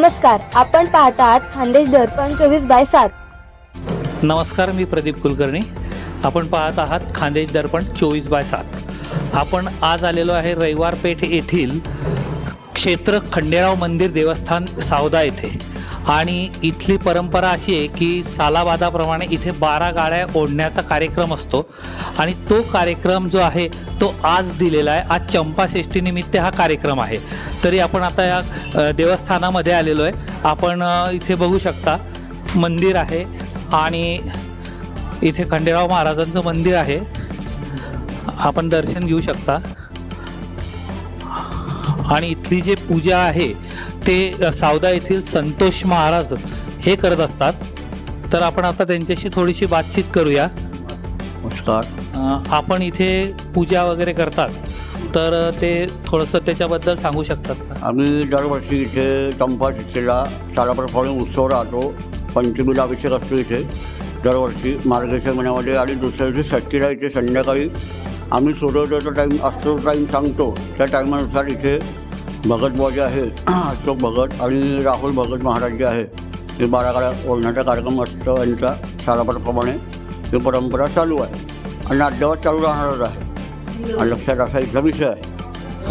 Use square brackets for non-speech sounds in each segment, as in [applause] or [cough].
नमस्कार आपण पाहतात खानदेश दर्पण चोवीस बाय सात. नमस्कार मी प्रदीप कुलकर्णी. आपण पाहत आहात खानदेश दर्पण चोवीस बाय सात. आपण आज आलेलो आहे रविवार पेठ येथील क्षेत्र खंडेराव मंदिर देवस्थान सावदा येथे. आणि इथली परंपरा अशी आहे की सालाबादाप्रमाणे इथे बारा गाड्या ओढण्याचा कार्यक्रम असतो. आणि तो कार्यक्रम जो आहे तो आज दिलेला आहे. आज चंपाषष्ठीनिमित्त हा कार्यक्रम आहे. तरी आपण आता या देवस्थानामध्ये आलेलो आहे. आपण इथे बघू शकता मंदिर आहे आणि इथे खंडेराव महाराजांचं मंदिर आहे. आपण दर्शन घेऊ शकता. आणि इथली जे पूजा आहे ते सावदा येथील संतोष महाराज हे करत असतात. तर आपण आता त्यांच्याशी थोडीशी बातचीत करूया. नमस्कार. अ, आपण इथे पूजा वगैरे करतात. तर ते थोडंसं त्याच्याबद्दल सांगू शकतात का? आम्ही दरवर्षी इथे चंपा शिस्तीला सालाप्रमाणे उत्सव राहतो. पंचमीला अभिषेक असतो इथे. दरवर्षी मार्गशीर्ष महिन्यामध्ये आणि दुसऱ्या दिवशी षष्टीला इथे संध्याकाळी आम्ही सोडवतो टाईम असतो टाईम सांगतो. त्या टायमानुसार इथे भगत बुवा जे आहे अशोक भगत आणि राहुल भगत महाराज जे आहे हे बारा काळा ओढण्याचा कार्यक्रम असतो यांचा सालाप्रमाणे. ही परंपरा चालू आहे आणि अद्यावत चालू राहणारच आहे. आणि लक्षात असा इथला विषय आहे.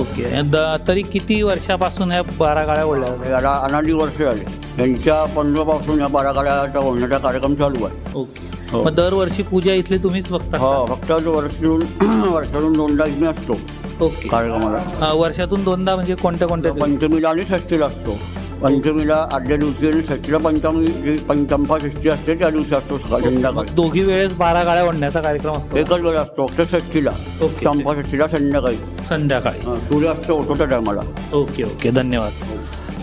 ओके. द तरी किती वर्षापासून या बारा गाड्या ओढल्या जातात? याला अनादी वर्ष आले यांच्या पंधरापासून या बारा गाड्याचा ओढण्याचा कार्यक्रम चालू आहे. ओके. हो. मग दरवर्षी पूजा इथली तुम्हीच बघता? हो फक्त जो [clears throat] वर्षातून दोनदा मी असतो. ओके. कार्यक्रमाला. अ, वर्षातून दोनदा म्हणजे कोणत्या कोणत्या दिवशी? पंचमीला आणि षष्टीला असतो. पंचमीला आदल्या दिवशी आणि षष्टीला पंचमी जी पंचंपा षष्टी असते त्या दिवशी असतो सकाळी संध्याकाळी. दोघी वेळेस बारा गाड्या ओढण्याचा कार्यक्रम असतो. एकच वेळ असतो फक्त षष्टीला ओके. चंपा षष्टीला संध्याकाळी. संध्याकाळी. हं, सूर्यास्त होतो त्या टायमाला. Okay okay. धन्यवाद.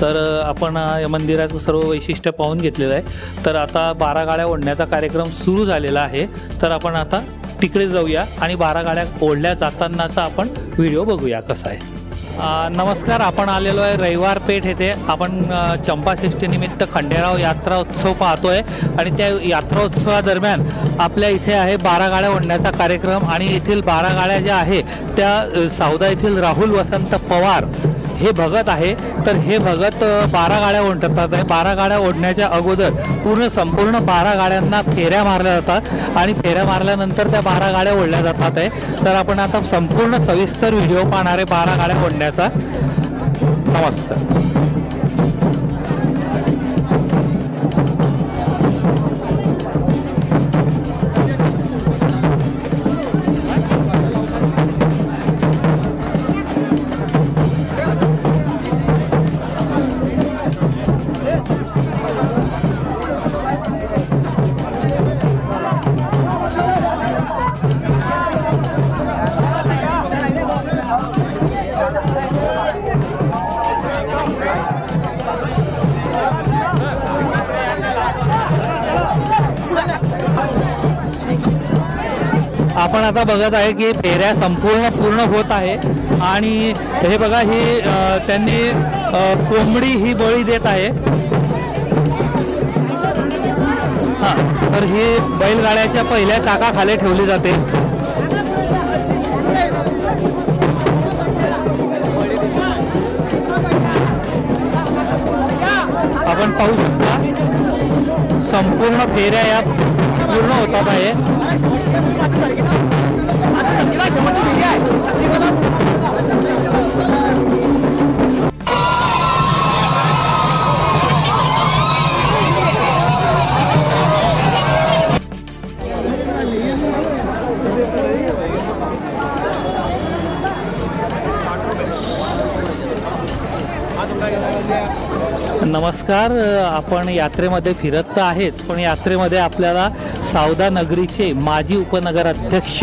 तर अ, आपण अ, या मंदिराचं सर्व वैशिष्ट्य पाहून घेतलेलं आहे. तर आता बारा गाड्या ओढण्याचा कार्यक्रम सुरू झालेला आहे. तर आपण आता तिकडे जाऊया आणि बारा गाड्या ओढल्या जातानाचा आपण व्हिडिओ बघूया कसा आहे. नमस्कार आपण आलेलो आहे रविवार पेठ येथे. आपण चंपाषष्ठीनिमित्त खंडेराव यात्रा उत्सव पाहतोय आणि त्या यात्रा उत्सवादरम्यान आपल्या इथे आहे बारा गाड्या ओढण्याचा कार्यक्रम आणि येथील बारा गाड्या ज्या आहे त्या सावदा येथील राहुल वसंत पवार हे भगत आहे तर हे भगत बारा गाड्या ओढतात आहे बारा गाड्या ओढण्याच्या अगोदर पूर्ण संपूर्ण बारा गाड्यांना फेऱ्या मारल्या जातात आणि फेऱ्या मारल्यानंतर त्या बारा गाड्या ओढल्या जातात आहे. तर आपण आता संपूर्ण सविस्तर व्हिडिओ पाहणार आहे बारा गाड्या ओढण्याचा. नमस्कार. आपण आता बघत आहे की फेऱ्या संपूर्ण पूर्ण होत आहे. आणि हे बघा ही त्यांनी कोंबडी ही बळी देत आहे. हां तर ही बैलगाड्याच्या पहिल्या चाकाखाली ठेवली जाते. आपण पाहू शकता संपूर्ण फेऱ्या या पूर्ण होतात आहे नमस्कार आपण यात्रेमध्ये फिरत तर आहेच पण यात्रेमध्ये आपल्याला सावदा नगरीचे माजी उपनगर अध्यक्ष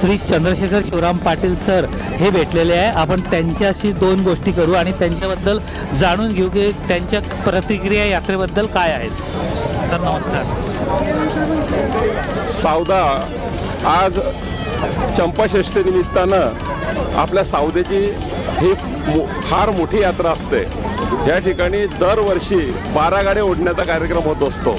श्री चंद्रशेखर शिवराम पाटील सर हे भेटलेले आहे. आपण त्यांच्याशी दोन गोष्टी करू आणि त्यांच्याबद्दल जाणून घेऊ की त्यांच्या प्रतिक्रिया यात्रेबद्दल काय आहेत. सर नमस्कार. सावदा आज चंपाषष्ठी निमित्तानं आपल्या सावदेची ही मो फार मोठी यात्रा असते. या ठिकाणी दरवर्षी बारा गाड्या ओढण्याचा कार्यक्रम होत असतो.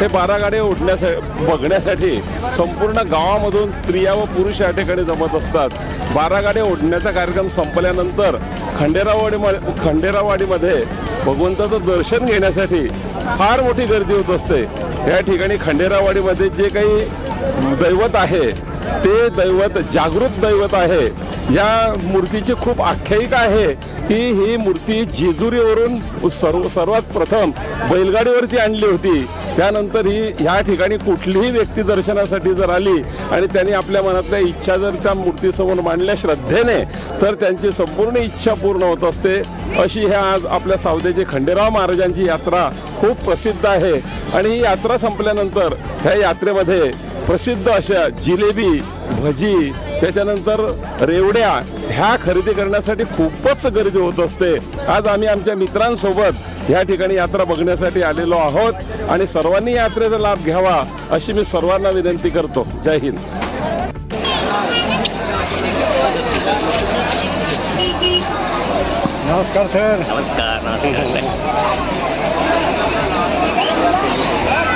हे बारा गाड्या ओढण्यासा बघण्यासाठी संपूर्ण गावामधून स्त्रिया व पुरुष या ठिकाणी जमत असतात. बारा गाड्या ओढण्याचा कार्यक्रम संपल्यानंतर खंडेरावाडी खंडेरावाडीमध्ये भगवंताचं दर्शन घेण्यासाठी फार मोठी गर्दी होत असते. या ठिकाणी खंडेरावाडीमध्ये जे काही दैवत आहे ते दैवत जागृत दैवत आहे. या मूर्तीची खूप आख्यायिका आहे. की ही मूर्ती जेजुरीवरून सर्व सर्वात प्रथम बैलगाडीवरती आणली होती. त्यानंतर ही ह्या ठिकाणी कुठलीही व्यक्ती दर्शनासाठी जर आली आणि त्यांनी आपल्या मनातल्या इच्छा जर त्या मूर्तीसमोर मांडल्या श्रद्धेने तर त्यांची संपूर्ण इच्छा पूर्ण होत असते. अशी ह्या आज आपल्या सावदेचे खंडेराव महाराजांची यात्रा खूप प्रसिद्ध आहे. आणि ही यात्रा संपल्यानंतर ह्या यात्रेमध्ये प्रसिद्ध अशा जिलेबी भजी त्याच्यानंतर रेवड्या ह्या खरेदी करण्यासाठी खूपच गर्दी होत असते. आज आम्ही आमच्या मित्रांसोबत या ठिकाणी यात्रा बघण्यासाठी आलेलो आहोत आणि सर्वांनी यात्रेचा लाभ घ्यावा अशी मी सर्वांना विनंती करतो. जय हिंद. नमस्कार सर. नमस्कार नमस्कार. [laughs]